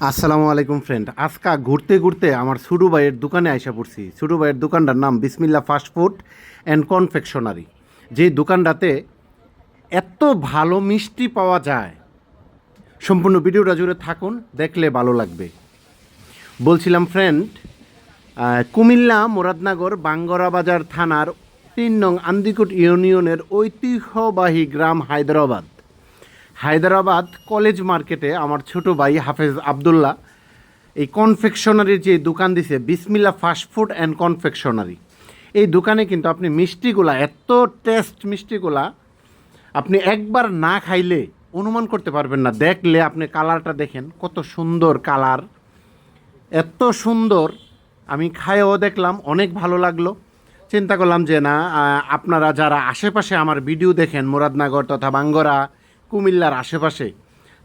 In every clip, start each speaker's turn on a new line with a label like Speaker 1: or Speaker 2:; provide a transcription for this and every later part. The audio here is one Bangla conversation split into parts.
Speaker 1: আসসালামু আলাইকুম ফ্রেন্ড আজকা ঘুরতে ঘুরতে আমার ছোটো ভাইয়ের দোকানে আইসা পড়ছি। ছোটো ভাইয়ের দোকানটার নাম বিসমিল্লা ফাস্ট ফুড অ্যান্ড কনফেকশনারি। যে দোকানটাতে এত ভালো মিষ্টি পাওয়া যায়। সম্পূর্ণ ভিডিওটা জুড়ে থাকুন, দেখলে ভালো লাগবে। বলছিলাম ফ্রেন্ড কুমিল্লা মুরাদনগর বাঙ্গরা বাজার থানার তিন নং আন্দিকুট ইউনিয়নের ঐতিহ্যবাহী গ্রাম হায়দ্রাবাদ। হায়দ্রাবাদ কলেজ মার্কেটে আমার ছোট ভাই হাফেজ আবদুল্লাহ এই কনফেকশনারির যে দোকান দিছে বিসমিল্লা ফাস্ট ফুড অ্যান্ড কনফেকশনারি এই দোকানে কিন্তু আপনি মিষ্টিগুলা, এত টেস্ট মিষ্টিগুলা, আপনি একবার না খাইলে অনুমান করতে পারবেন না। দেখলে আপনি কালারটা দেখেন, কত সুন্দর কালার। এত সুন্দর, আমি খায়েও দেখলাম, অনেক ভালো লাগল। চিন্তা করলাম যে না আপনারা যারা আশেপাশে আমার ভিডিও দেখেন, মুরাদনগর তথা বাঙ্গরা কুমিল্লার আশেপাশে।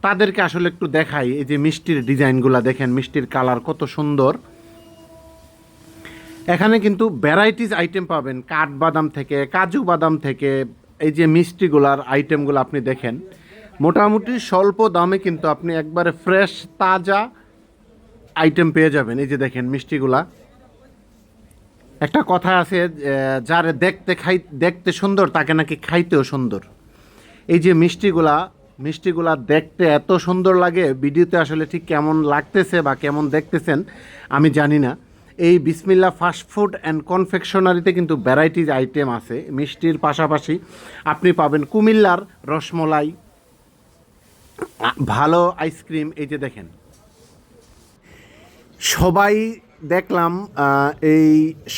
Speaker 1: তাদেরকে আসলে একটু দেখাই, এই যে মিষ্টির ডিজাইনগুলো দেখেন, মিষ্টির কালার কত সুন্দর। এখানে কিন্তু ভ্যারাইটিস আইটেম পাবেন কাঠবাদাম থেকে, কাজু বাদাম থেকে, এই যে মিষ্টিগুলার আইটেমগুলো আপনি দেখেন। মোটামুটি স্বল্প দামে কিন্তু আপনি একবারে ফ্রেশ তাজা আইটেম পেয়ে যাবেন, এই যে দেখেন মিষ্টিগুলা। একটা কথা আছে যারে দেখতে খাই, দেখতে সুন্দর, তাকে নাকি খাইতেও সুন্দর। এই যে মিষ্টিগুলা মিষ্টিগুলা দেখতে এত সুন্দর লাগে, ভিডিওতে আসলে ঠিক কেমন লাগতেছে বা কেমন দেখতেছেন, আমি জানি না। এই বিসমিল্লা ফাস্ট ফুড অ্যান্ড কনফেকশনারিতে কিন্তু ভ্যারাইটিজ আইটেম আছে। মিষ্টির পাশাপাশি আপনি পাবেন কুমিল্লার রসমলাই, ভালো আইসক্রিম, এই যে দেখেন। সবাই দেখলাম এই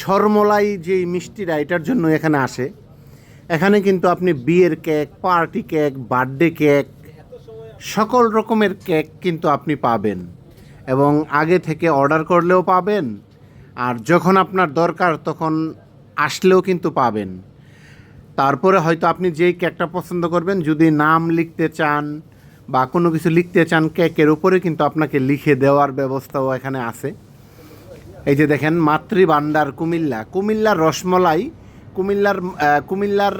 Speaker 1: সরমলাই যে মিষ্টিটা, এটার জন্য এখানে আসে। এখানে কিন্তু আপনি বিয়ের cake, party cake, birthday cake, সকল রকমের কেক কিন্তু আপনি পাবেন। এবং আগে থেকে অর্ডার করলেও পাবেন, আর যখন আপনার দরকার তখন আসলেও কিন্তু পাবেন। তারপরে হয়তো আপনি যেই কেকটা পছন্দ করবেন, যদি নাম লিখতে চান বা কোনো কিছু লিখতে চান, কেকের উপরে কিন্তু আপনাকে লিখে দেওয়ার ব্যবস্থাও এখানে আছে। এই যে দেখেন মাতৃ ভান্ডার কুমিল্লা। কুমিল্লার রসমলাই কুমিল্লার কুমিল্লার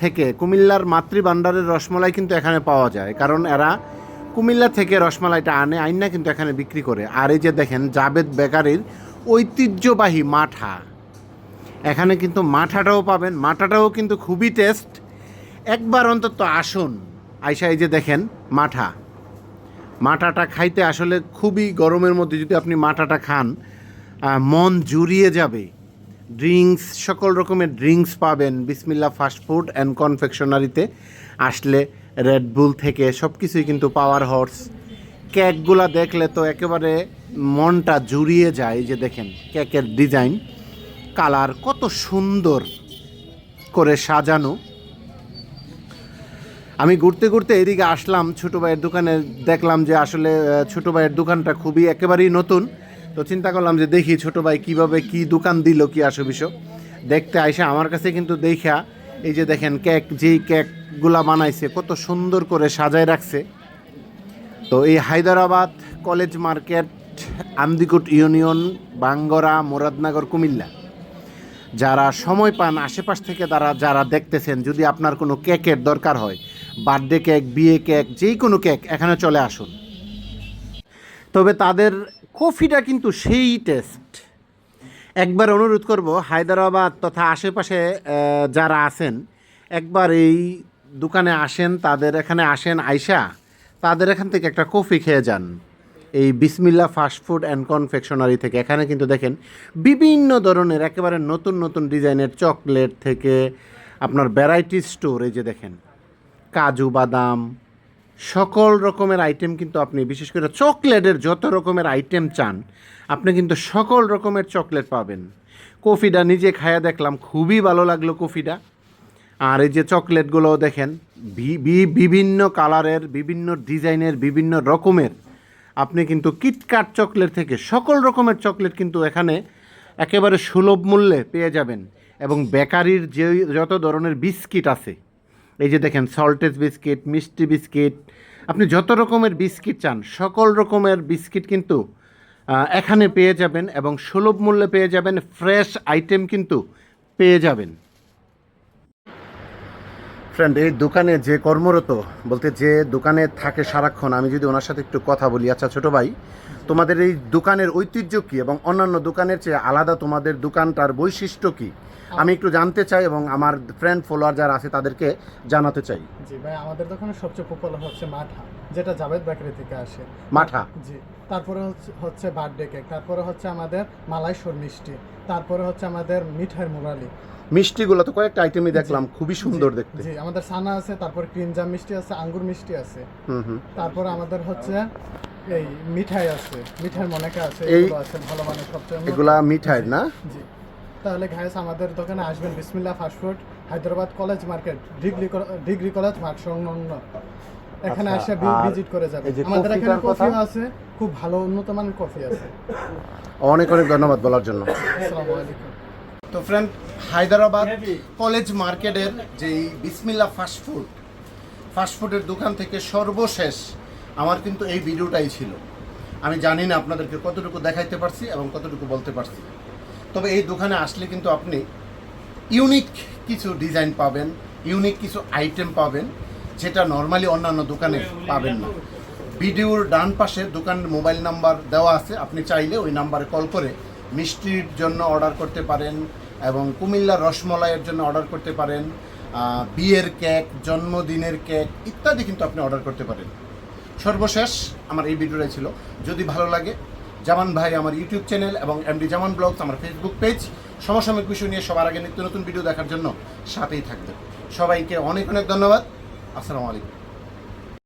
Speaker 1: থেকে, কুমিল্লার মাতৃ ভান্ডারের রসমলাই কিন্তু এখানে পাওয়া যায়। কারণ এরা কুমিল্লা থেকে রসমালাইটা আনে, আইনা কিন্তু এখানে বিক্রি করে। আর এই যে দেখেন, জাবেদ বেকারির ঐতিহ্যবাহী মাঠা। এখানে কিন্তু মাঠাটাও পাবেন। মাঠাটাও কিন্তু খুবই টেস্ট একবার অন্তত আসুন। আইসা এই যে দেখেন, মাঠা। মাঠাটা খাইতে আসলে খুবই গরমের মধ্যে যদি আপনি মাঠাটা খান মন জুড়িয়ে যাবে। ড্রিঙ্কস, সকল রকমের ড্রিঙ্কস পাবেন বিসমিল্লা ফাস্ট ফুড অ্যান্ড কনফেকশনারিতে। আসলে রেডবুল থেকে সব কিছুই কিন্তু পাওয়ার হর্স কেকগুলা দেখলে তো একেবারে মনটা জুড়িয়ে যায় যে দেখেন, কেকের ডিজাইন কালার কত সুন্দর করে সাজানো। আমি ঘুরতে ঘুরতে এদিকে আসলাম, ছোটো ভাইয়ের দোকানে দেখলাম যে আসলে ছোটো ভাইয়ের দোকানটা খুবই একেবারেই নতুন। তো চিন্তা করলাম যে দেখি ছোটো ভাই কীভাবে কি দোকান দিল কি আসো বিষয়। দেখতে আইসা আমার কাছে কিন্তু দেখা, এই যে দেখেন কেক, যেই কেকগুলা বানাইছে, কত সুন্দর করে সাজায় রাখছে। তো এই Hyderabad college market Andikut union, Bangra, Muradnagar, Comilla. যারা সময় পান আশেপাশ থেকে তারা, যারা দেখতেছেন, যদি আপনার কোনো কেকের দরকার হয়, বার্থডে কেক, বিয়ে কেক, যেই কোনো কেক, এখানে চলে আসুন। তবে তাদের কফিটা কিন্তু সেই টেস্ট। একবার অনুরোধ করব, হায়দ্রাবাদ তথা আশেপাশে যারা আছেন, একবার এই দোকানে আসেন, তাদের এখানে আসেন আইসা, তাদের এখান থেকে একটা কফি খেয়ে যান। এই বিসমিল্লা ফাস্ট ফুড অ্যান্ড কনফেকশনারি থেকে। এখানে কিন্তু দেখেন, বিভিন্ন ধরনের, একেবারে নতুন নতুন ডিজাইনের চকলেট থেকে আপনার ভ্যারাইটি স্টোর, এই যে দেখেন, কাজু, বাদাম সকল রকমের আইটেম কিন্তু আপনি, বিশেষ করে চকলেটের যত রকমের আইটেম চান, আপনি কিন্তু সকল রকমের চকলেট পাবেন। কফিটা নিজে খায়া দেখলাম, খুবই ভালো লাগল কফিটা। আর এই যে চকলেটগুলোও দেখেন বিভিন্ন কালারের, বিভিন্ন ডিজাইনের, বিভিন্ন রকমের, আপনি কিন্তু কিটকাট চকলেট থেকে সকল রকমের চকলেট কিন্তু এখানে একেবারে সুলভ মূল্যে পেয়ে যাবেন। এবং বেকারির যে, যত ধরনের বিস্কিট আছে এই যে দেখেন সল্টেজ বিস্কিট মিষ্টি বিস্কিট আপনি যত রকমের বিস্কিট চান, সকল রকমের বিস্কিট কিন্তু এখানে পেয়ে যাবেন এবং সুলভ মূল্যে পেয়ে যাবেন ফ্রেশ আইটেম কিন্তু পেয়ে যাবেন। ফ্রেন্ড এই দোকানে যে কর্মরত, বলতে যে দোকানে থাকে সারাক্ষণ, আমি যদি ওনার সাথে একটু কথা বলি আচ্ছা ছোট ভাই, তোমাদের এই দোকানের ঐতিহ্য কি এবং অন্যান্য দোকানের চেয়ে আলাদা তোমাদের দোকানটার বৈশিষ্ট্য কি? আমি একটু জানতে চাই এবং আমার ফ্রেন্ড ফলোয়ার যারা আছে তাদেরকে জানাতে চাই।
Speaker 2: জি ভাই আমাদের দোকানে সবচেয়ে পপুলার হচ্ছে মাঠা যেটা জাভেদ বেকারি থেকে আসে।
Speaker 1: মাঠা?
Speaker 2: জি তারপরে হচ্ছে- বার্থডে কেক তারপরে হচ্ছে আমাদের মালাইশোর মিষ্টি তারপরে হচ্ছে আমাদের মিঠাইয়ের মুরালি।
Speaker 1: মিষ্টিগুলো তো কয়েকটা আইটেমই দেখলাম খুবই সুন্দর দেখতে।
Speaker 2: জি আমাদের সানা আছে তারপর ক্রিম জাম মিষ্টি আছে আঙ্গুর মিষ্টি আছে।
Speaker 1: হুম হুম।
Speaker 2: তারপরে আমাদের হচ্ছে এই মিঠাই আছে মিঠাই মনেকা আছে
Speaker 1: এই-
Speaker 2: এগুলো আছে ভালো মানে সবচেয়ে।
Speaker 1: এগুলা মিঠাই না?
Speaker 2: জি। তাহলে ঘাইস আমাদের দোকানে আসবেন Bismillah fast food Hyderabad college market degree degree college মাঠ সংলগ্ন। এখানে
Speaker 1: আচ্ছা,
Speaker 2: এসে ভিজিট করে
Speaker 1: যাবে।
Speaker 2: আমাদের এখানে কফি আছে খুব ভালো উন্নত মানের কফি আছে।
Speaker 1: অনেক অনেক ধন্যবাদ বলার জন্য।
Speaker 2: আসসালামু আলাইকুম।
Speaker 1: তো ফ্রেন্ড হায়দ্রাবাদ কলেজ মার্কেটের যে বিসমিল্লা ফাস্টফুড ফাস্টফুডের দোকান থেকে সর্বশেষ আমার কিন্তু এই ভিডিওটাই ছিল। আমি জানি না আপনাদেরকে কতটুকু দেখাইতে পারছি এবং কতটুকু বলতে পারছি। তবে এই দোকানে আসলে কিন্তু আপনি ইউনিক কিছু ডিজাইন পাবেন ইউনিক কিছু আইটেম পাবেন, যেটা নর্মালি অন্যান্য দোকানে পাবেন না। ভিডিওর ডান পাশে দোকানের মোবাইল নাম্বার দেওয়া আছে, আপনি চাইলে ওই নাম্বারে কল করে মিষ্টির জন্য অর্ডার করতে পারেন এবং কুমিল্লা রসমলাইয়ের জন্য অর্ডার করতে পারেন বিয়ের কেক জন্মদিনের কেক ইত্যাদি কিন্তু আপনি অর্ডার করতে পারেন। সর্বশেষ আমার এই ভিডিওটাই ছিল। যদি ভালো লাগে জামান ভাই আমার ইউটিউব চ্যানেল এবং এমডি জামান ব্লগস আমার ফেসবুক পেজ সমসাময়িক বিষয় নিয়ে সবার আগে নিত্য নতুন ভিডিও দেখার জন্য সাথেই থাকবেন। সবাইকে অনেক অনেক ধন্যবাদ। আসসালামু আলাইকুম।